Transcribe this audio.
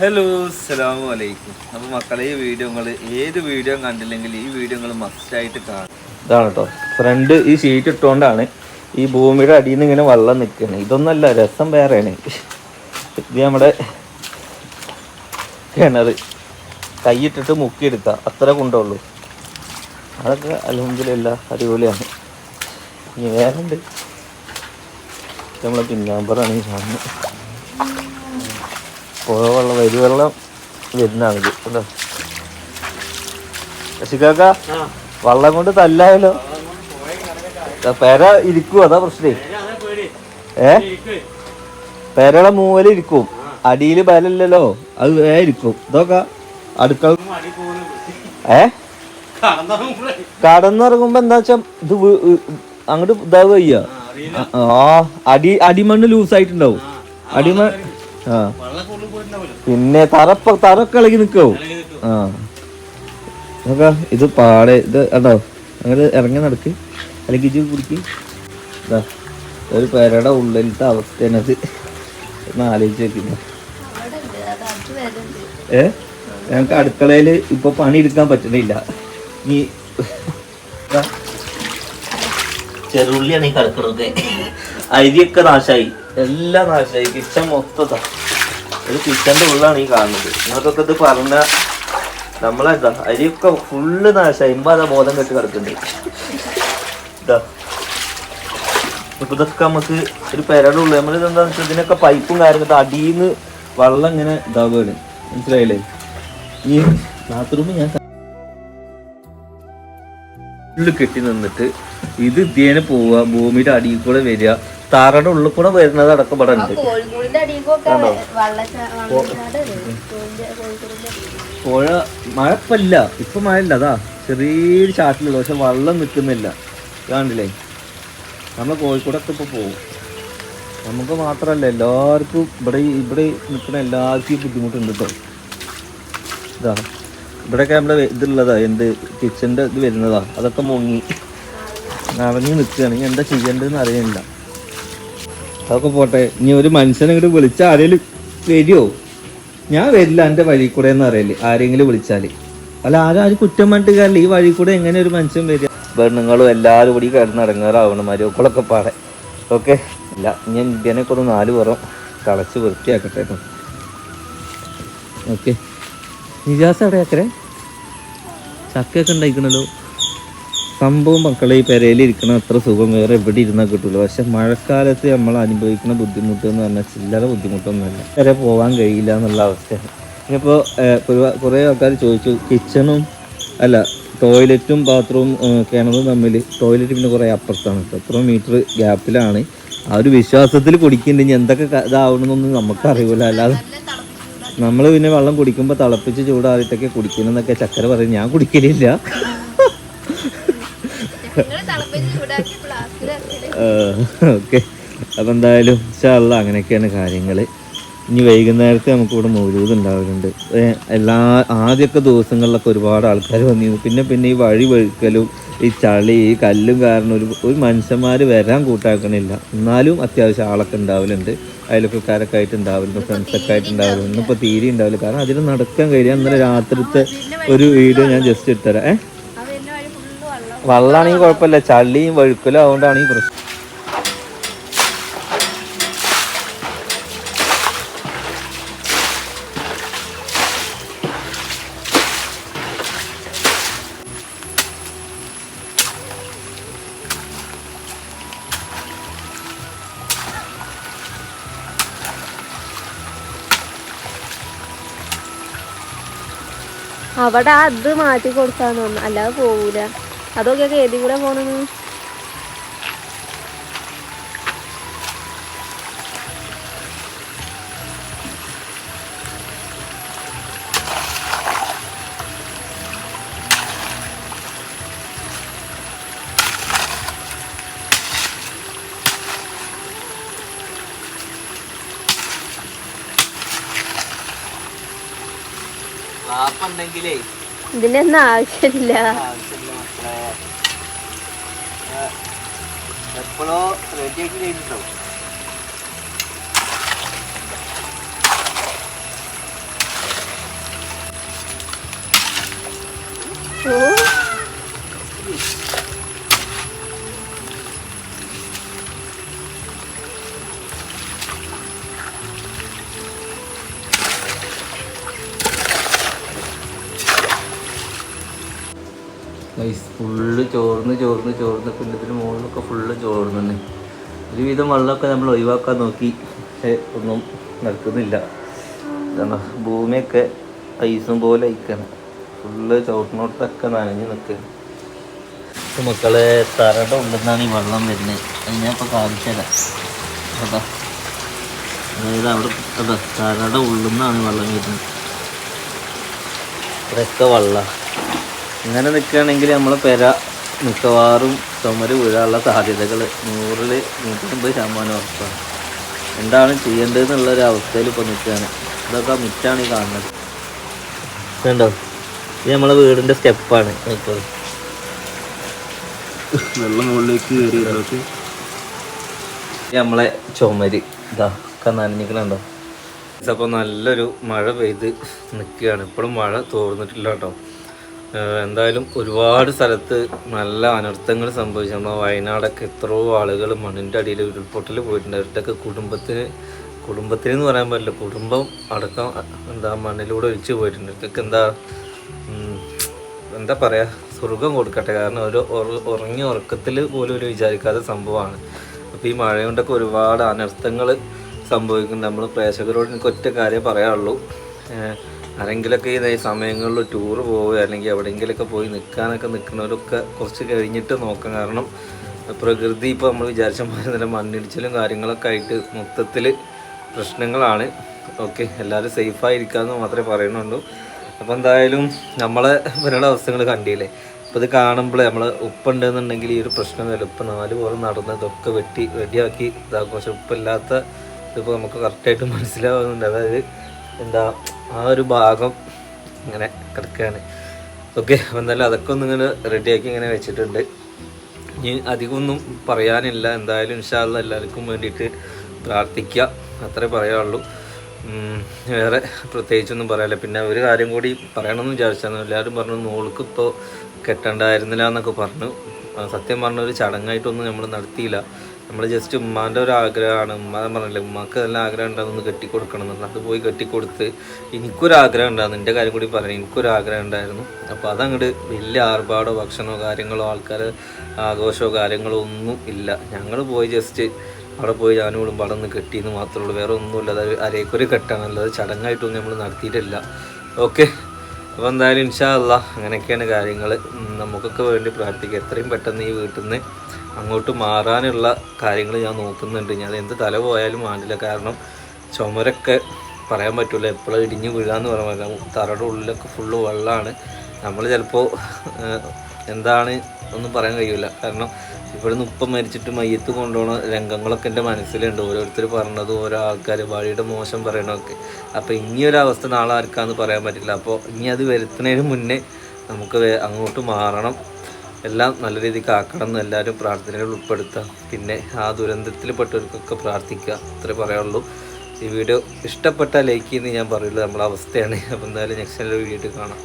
Hello അസ്സാം വലൈക്കും അപ്പോൾ മക്കളെ ഈ വീഡിയോ ഏത് വീഡിയോ കണ്ടില്ലെങ്കിൽ ഈ വീഡിയോ നിങ്ങൾ മസ്റ്റായിട്ട് കാണും. ഇതാണ് കേട്ടോ ഫ്രണ്ട് ഈ ഷീറ്റ് ഇട്ടുകൊണ്ടാണ് ഈ ഭൂമിയുടെ അടിയിൽ നിന്ന് ഇങ്ങനെ വെള്ളം നിൽക്കുകയാണ് ഇതൊന്നല്ല രസം വേറെയാണ്. ഇത് നമ്മുടെ കിണർ കൈയിട്ടിട്ട് മുക്കിയെടുക്കുക അത്ര കൊണ്ടുള്ളൂ. അതൊക്കെ അലഹമില്ല അടിപൊളിയാണ്. ഇനി വേറെ ഉണ്ട് നമ്മളെ പിന്നാമ്പറാണ് ഈ കാണുന്നത് പുഴ വെള്ളം വരുവെള്ളം വരുന്നതാണ് വരുന്നതാണിത് കേട്ടോ ശശികാക്ക വള്ളം കൊണ്ട് തല്ലായല്ലോ. പെര ഇരിക്കും അതാ പ്രശ്നേ. ഏ? പെരയുടെ മൂവൽ ഇരിക്കും. അടിയിൽ ബലമില്ലല്ലോ. അത് വേ ഇരിക്കും. ഇതൊക്കെ അടുക്കള ഏ? കടന്നിറങ്ങുമ്പോ എന്താ വെച്ചാ ഇത് അങ്ങോട്ട് ഇതാവുക വയ്യ ആ അടി അടിമണ്ണ് ലൂസ് ആയിട്ടുണ്ടാവും അടിമ ആ പിന്നെ തറപ്പ തറൊക്കെ ഇളകി നിക്കാവും ആ. നോക്ക ഇത് പാടെ ഇത് കണ്ടോ? അങ്ങനെ ഇറങ്ങി നടക്ക്. അല്ലെങ്കിൽ ഇത് കുടിക്ക് ഒരു പേരയുടെ ഉള്ളിലത്തെ അവസ്ഥയാണ് അത് ഒന്ന് ആലോചിച്ച് വെക്കുന്നു ഏ? ഞങ്ങൾക്ക് അടുക്കളയിൽ ഇപ്പൊ പണി എടുക്കാൻ പറ്റണില്ല നീ. ചെറുള്ളിയാണ് ഈ കടക്കണത് അരിയൊക്കെ നാശായി. എല്ലാം നാശായി. കിച്ചൺ മൊത്തതാ ഒരു കിച്ചന്റെ ഉള്ളാണ് ഈ കാണുന്നത്. നിങ്ങൾക്കൊക്കെ ഇത് പറഞ്ഞ നമ്മളെന്താ അരിയൊക്കെ ഫുള്ള് നാശായി ഇമ്പാതാ ബോധം കെട്ട് കിടക്കുന്നുണ്ട്. ഇതാ. ഇപ്പൊ ഇതൊക്കെ നമുക്ക് ഒരു പെരടുള്ളൂ നമ്മൾ ഇതെന്താ വെച്ചാൽ ഇതിനൊക്കെ പൈപ്പും കാര്യങ്ങളൊക്കെ അടിയിൽ നിന്ന് വെള്ളം ഇങ്ങനെ ഇതാവുകയാണ് മനസ്സിലായില്ലേ? ഈ ബാത്റൂമിൽ ഞാൻ ഫുള്ള് കെട്ടി നിന്നിട്ട് ഇത് ഇതേനെ പോവുക ഭൂമിയുടെ അടിയിൽ കൂടെ വരിക താറയുടെ ഉള്ളിൽ കൂടെ വരുന്നത് അടക്കം ഇവിടെ ഉണ്ട് കോഴിക്കോടിന്റെ അടിയിലൊക്കെ വള്ളച്ചാട് പുഴ മഴ ഇല്ല ഇപ്പൊ അതാ. ചെറിയൊരു ചാറ്റിലുള്ളൂ പക്ഷെ വെള്ളം നിൽക്കുന്നില്ല. കാണില്ലേ നമ്മൾ കോഴിക്കോടൊക്കെ ഇപ്പൊ പോകും നമുക്ക് മാത്രല്ല എല്ലാവർക്കും ഇവിടെ ഇവിടെ നിൽക്കുന്ന എല്ലാവർക്കും ബുദ്ധിമുട്ടുണ്ട് കേട്ടോ ഇതാ. ഇവിടെയൊക്കെ നമ്മുടെ ഇതുള്ളതാ എന്ത് കിച്ചന്റെ ഇത് വരുന്നതാ. അതൊക്കെ മുങ്ങി. നിറഞ്ഞു നിൽക്കുകയാണ്. എന്താ ചെയ്യേണ്ടതെന്ന് അറിയണില്ല അതൊക്കെ പോട്ടെ. ഇനി ഒരു മനുഷ്യനെ ഇങ്ങോട്ട് വിളിച്ച ആരെങ്കിലും വരുമോ ഞാൻ വരില്ല എന്റെ വഴി കൂടെ എന്ന് അറിയില്ല ആരെങ്കിലും വിളിച്ചാൽ അല്ല ആരും ആരും കുറ്റം പറഞ്ഞിട്ട് ഈ വഴി കൂടെ എങ്ങനെ ഒരു മനുഷ്യൻ വരിക? പെണ്ണുങ്ങളും എല്ലാവരും കൂടി കിടന്ന് ഇറങ്ങാറാവണം മരുമക്കളൊക്കെ പാടെ. ഓക്കെ? അല്ല ഞാൻ ഇന്ത്യനെ കൂടെ നാല് പുറം കളച്ച് വൃത്തിയാക്കട്ടെ കേട്ടോ. ഓക്കെ? നിജാസ് എവിടെ അക്കരെ ചക്കയൊക്കെ ഉണ്ടായിക്കണല്ലോ. സംഭവം മക്കളെ ഈ പെരയിൽ അത്ര സുഖം വേറെ എവിടെ ഇരുന്നാൽ കിട്ടില്ല പക്ഷെ മഴക്കാലത്ത് നമ്മൾ അനുഭവിക്കുന്ന ബുദ്ധിമുട്ട് എന്ന് പറഞ്ഞാൽ ചില്ലറ ബുദ്ധിമുട്ടൊന്നുമല്ല. വരെ പോകാൻ കഴിയില്ല എന്നുള്ള അവസ്ഥയാണ്. ഇപ്പോൾ കുറേ ആൾക്കാർ ചോദിച്ചു കിച്ചണും അല്ല ടോയ്ലറ്റും ബാത്റൂം കിണറും തമ്മിൽ ടോയ്ലറ്റ് പിന്നെ കുറേ അപ്പുറത്താണ് എത്ര മീറ്റർ ഗ്യാപ്പിലാണ്. ആ ഒരു വിശ്വാസത്തിൽ കുടിക്കുന്നുണ്ട്. ഇനി എന്തൊക്കെ ഇതാവണമെന്നൊന്നും നമുക്കറിയില്ല അല്ലാതെ നമ്മൾ പിന്നെ വെള്ളം കുടിക്കുമ്പോൾ തിളപ്പിച്ച് ചൂടാറിയിട്ടൊക്കെ കുടിക്കണമെന്നൊക്കെ ചക്കര പറയും. ഞാൻ കുടിക്കലില്ല. ഓക്കെ. അപ്പം എന്തായാലും ഇൻഷാല്ല അങ്ങനെയൊക്കെയാണ് കാര്യങ്ങൾ ഇനി വൈകുന്നേരത്തെ നമുക്കിവിടെ മൗലൂദ് ഉണ്ടാവലുണ്ട്. എല്ലാ ആദ്യമൊക്കെ ദിവസങ്ങളിലൊക്കെ ഒരുപാട് ആൾക്കാർ വന്നിരുന്നു. പിന്നെ പിന്നെ ഈ വഴി വഴുക്കലും ഈ ചളി ഈ കല്ലും കാരണം ഒരു ഒരു മനുഷ്യന്മാർ വരാൻ കൂട്ടാക്കണില്ല. എന്നാലും അത്യാവശ്യം ആളൊക്കെ ഉണ്ടാവലുണ്ട്. അയൽവക്കക്കാരൊക്കെ ആയിട്ട് ഉണ്ടാവലുണ്ട് ഫ്രണ്ട്സൊക്കെ ആയിട്ട് ഉണ്ടാവലുണ്ട്. ഇന്നിപ്പോൾ തീരെ ഉണ്ടാവില്ല. കാരണം അതിന് നടക്കാൻ കഴിയാൻ ഇന്നലെ രാത്രിത്തെ ഒരു വീഡിയോ ഞാൻ ജസ്റ്റ് ഇട്ടുതരാം ഏഹ് ആ വരുന്ന വഴി ഫുള്ള് വെള്ളം വെള്ളമാണെങ്കിൽ കുഴപ്പമില്ല. ചളിയും വഴുക്കലും അതുകൊണ്ടാണ് ഈ പ്രശ്നം. അവിടെ അത് മാറ്റി കൊടുക്കാന്ന് പറഞ്ഞു അല്ലാതെ പോകൂല അതൊക്കെ ഏതി കൂടെ പോണെന്ന് ഇതിനൊന്നും ഒന്നും ആവശ്യമില്ല. എപ്പോഴോ റെഡിയാക്കി കഴിഞ്ഞിട്ടുണ്ടാവും ഫുള്ള് ചോർന്ന് ചോർന്ന് ചോർന്ന് പിന്നെ ഇതിന് മുകളിലൊക്കെ ഫുള്ള് ചോർന്നു ഒരുവിധം വെള്ളമൊക്കെ നമ്മൾ ഒഴിവാക്കാൻ നോക്കി. പക്ഷെ ഒന്നും നടക്കുന്നില്ല. ഭൂമിയൊക്കെ ഐസും പോലെ അയക്കണം ഫുള്ള് ചോർന്നോട്ടൊക്കെ നനഞ്ഞ് നിൽക്കുക മക്കളെ തറയുടെ ഉണ്ടെന്നാണ് ഈ വെള്ളം വരുന്നത്. അത് ഞാൻ ഇപ്പോൾ കാണിച്ചുതരാം അതാ. അതായത് അവിടെ അതാ തറയുടെ ഉള്ളിൽ നിന്നാണ് വെള്ളം വരുന്നത്. ഇത്രയൊക്കെ വെള്ളം. ഇങ്ങനെ നിൽക്കുകയാണെങ്കിൽ നമ്മൾ പെര മിക്കവാറും ചുമര് വീഴാനുള്ള സാധ്യതകൾ നൂറിൽ നൂറ്റമ്പത് ശതമാനം ഉറപ്പാണ്. എന്താണ് ചെയ്യേണ്ടതെന്നുള്ള ഒരു അവസ്ഥയിൽ ഇപ്പോൾ നിൽക്കുകയാണ്. ഇതൊക്കെ മുറ്റാണ് ഈ കാണുന്നത്. കണ്ടോ? ഇത് നമ്മളെ വീടിന്റെ സ്റ്റെപ്പാണ്. നിൽക്കുന്നത് വെള്ളം മുകളിലേക്ക് കയറി നമ്മളെ ചുമര്. ഇതാ ഒക്കെ നനഞ്ഞിക്കണുണ്ടോ അപ്പോൾ നല്ലൊരു മഴ പെയ്ത് നിൽക്കുകയാണ്. ഇപ്പോഴും മഴ തോർന്നിട്ടില്ല കേട്ടോ. എന്തായാലും ഒരുപാട് സ്ഥലത്ത് നല്ല അനർത്ഥങ്ങൾ സംഭവിച്ചു. നമ്മുടെ വയനാടൊക്കെ എത്രയോ ആളുകൾ മണ്ണിന്റെ അടിയിൽ ഉരുൾപൊട്ടൽ പോയിട്ടുണ്ട്. അവരുടെയൊക്കെ കുടുംബത്തിന് കുടുംബത്തിന് എന്ന് പറയാൻ പറ്റില്ല കുടുംബം അടക്കം എന്താ മണ്ണിലൂടെ ഒഴിച്ചു പോയിട്ടുണ്ട്. ഇതൊക്കെ എന്താ എന്താ പറയുക സ്വർഗം കൊടുക്കട്ടെ. കാരണം ഒരു ഉറങ്ങി ഉറങ്ങിയ ഉറക്കത്തിൽ പോലും ഒരു വിചാരിക്കാത്ത സംഭവമാണ്. അപ്പോൾ ഈ മഴ കൊണ്ടൊക്കെ ഒരുപാട് അനർത്ഥങ്ങൾ സംഭവിക്കുന്നുണ്ട്. നമ്മൾ പ്രേക്ഷകരോട് എനിക്ക് ഒറ്റ കാര്യം പറയാനുള്ളൂ. ആരെങ്കിലൊക്കെ ഈ സമയങ്ങളിൽ ടൂർ പോവുക അല്ലെങ്കിൽ എവിടെയെങ്കിലൊക്കെ പോയി നിൽക്കാനൊക്കെ നിൽക്കുന്നവരൊക്കെ കുറച്ച് കഴിഞ്ഞിട്ട് നോക്കാം. കാരണം പ്രകൃതി ഇപ്പോൾ നമ്മൾ വിചാരിച്ച മാതിരി തന്നെ മണ്ണിടിച്ചിലും കാര്യങ്ങളൊക്കെ ആയിട്ട് മൊത്തത്തിൽ പ്രശ്നങ്ങളാണ്. ഓക്കെ എല്ലാവരും സേഫായിരിക്കാമെന്ന് മാത്രമേ പറയുന്നുള്ളൂ അപ്പോൾ എന്തായാലും നമ്മളെ ഇവരുടെ അവസ്ഥകൾ കണ്ടില്ലേ? അപ്പോൾ ഇത് കാണുമ്പോൾ നമ്മൾ ഉപ്പുണ്ടെന്നുണ്ടെങ്കിൽ ഈ ഒരു പ്രശ്നം വരും ഇപ്പം നാല് പോലും നടന്ന് ഇതൊക്കെ വെട്ടി റെഡിയാക്കി ഇതാക്കും. പക്ഷെ ഉപ്പില്ലാത്ത ഇതിപ്പോൾ നമുക്ക് കറക്റ്റായിട്ട് മനസ്സിലാവുന്നുണ്ട്. അതായത് എന്താ ആ ഒരു ഭാഗം ഇങ്ങനെ കിടക്കുകയാണ്. ഓക്കെ എന്നാലും അതൊക്കെ ഒന്ന് ഇങ്ങനെ റെഡിയാക്കി ഇങ്ങനെ വെച്ചിട്ടുണ്ട്. ഇനി അധികമൊന്നും പറയാനില്ല. എന്തായാലും ഇൻഷാല്ല എല്ലാവർക്കും വേണ്ടിയിട്ട് പ്രാർത്ഥിക്കുക. അത്രേ പറയാനുള്ളൂ. വേറെ പ്രത്യേകിച്ചൊന്നും പറയാനില്ല. പിന്നെ ഒരു കാര്യം കൂടി പറയണമെന്ന് വിചാരിച്ചായിരുന്നു. എല്ലാവരും പറഞ്ഞു നോൾക്ക് ഇപ്പോൾ കെട്ടണ്ടായിരുന്നില്ല എന്നൊക്കെ പറഞ്ഞു. സത്യം പറഞ്ഞ ഒരു ചടങ്ങായിട്ടൊന്നും നമ്മൾ നടത്തിയില്ല. നമ്മൾ ജസ്റ്റ് ഉമ്മാന്റെ ഒരു ആഗ്രഹമാണ്. ഉമ്മ പറഞ്ഞില്ലേ ഉമ്മക്ക് നല്ല ആഗ്രഹം ഉണ്ടാകുന്നു കെട്ടിക്കൊടുക്കണം എന്നുള്ളത് അത് പോയി കെട്ടിക്കൊടുത്ത് എനിക്കൊരു ആഗ്രഹം ഉണ്ടായിരുന്നു. എന്റെ കാര്യം കൂടി പറയാം എനിക്കൊരു ആഗ്രഹം ഉണ്ടായിരുന്നു. അപ്പോൾ അതങ്ങോട്ട് വലിയ ആർഭാടോ ഭക്ഷണമോ കാര്യങ്ങളോ ആൾക്കാർ ആഘോഷമോ കാര്യങ്ങളോ ഒന്നും ഇല്ല. ഞങ്ങൾ പോയി ജസ്റ്റ് അവിടെ പോയി ഞാനും പടന്ന് കെട്ടിയെന്ന് മാത്രമേ ഉള്ളൂ. വേറെ ഒന്നുമില്ല അത് അരേക്കൊരു കെട്ടാണ് അല്ലാതെ ചടങ്ങായിട്ടൊന്നും നമ്മൾ നടത്തിയിട്ടില്ല. ഓക്കെ. അപ്പോൾ എന്തായാലും ഇൻഷാ അല്ല അങ്ങനെയൊക്കെയാണ് കാര്യങ്ങൾ നമുക്കൊക്കെ വേണ്ടി പ്രാർത്ഥിക്കുക എത്രയും പെട്ടെന്ന് ഈ വീട്ടിൽ നിന്ന് അങ്ങോട്ട് മാറാനുള്ള കാര്യങ്ങൾ ഞാൻ നോക്കുന്നുണ്ട്. ഞാൻ എന്ത് തല പോയാലും വേണ്ടില്ല കാരണം ചുമരൊക്കെ പറയാൻ പറ്റില്ല എപ്പോഴും ഇടിഞ്ഞു വീഴാന്ന് പറയാൻ പറ്റില്ല. തറയുടെ ഉള്ളിലൊക്കെ ഫുള്ള് വെള്ളമാണ് നമ്മൾ ചിലപ്പോൾ എന്താണ് ഒന്നും പറയാൻ കഴിയില്ല കാരണം ഇവിടുന്ന് ഉപ്പം മരിച്ചിട്ട് മയ്യത്ത് കൊണ്ടുപോണ രംഗങ്ങളൊക്കെ എന്റെ മനസ്സിലുണ്ട്. ഓരോരുത്തർ പറഞ്ഞത് ഓരോ ആൾക്കാർ വഴിയുടെ മോശം പറയണമൊക്കെ അപ്പോൾ ഇനിയൊരവസ്ഥ നാളെ ആർക്കാന്ന് പറയാൻ പറ്റില്ല. അപ്പോൾ ഇനി അത് വരുത്തുന്നതിന് മുന്നേ നമുക്ക് അങ്ങോട്ട് മാറണം. എല്ലാം നല്ല രീതിക്ക് ആക്കണം എന്ന് എല്ലാവരും പ്രാർത്ഥനകൾ ഉൾപ്പെടുത്തുക. പിന്നെ ആ ദുരന്തത്തിൽ പെട്ടവർക്കൊക്കെ പ്രാർത്ഥിക്കുക. അത്രേ പറയാനുള്ളൂ. ഈ വീഡിയോ ഇഷ്ടപ്പെട്ട ലൈക്ക് ചെയ്യുന്ന ഞാൻ പറയുള്ളൂ. നമ്മളെ അവസ്ഥയാണ് അപ്പോൾ എന്തായാലും നെക്സ്റ്റ് വീഡിയോ കാണാം.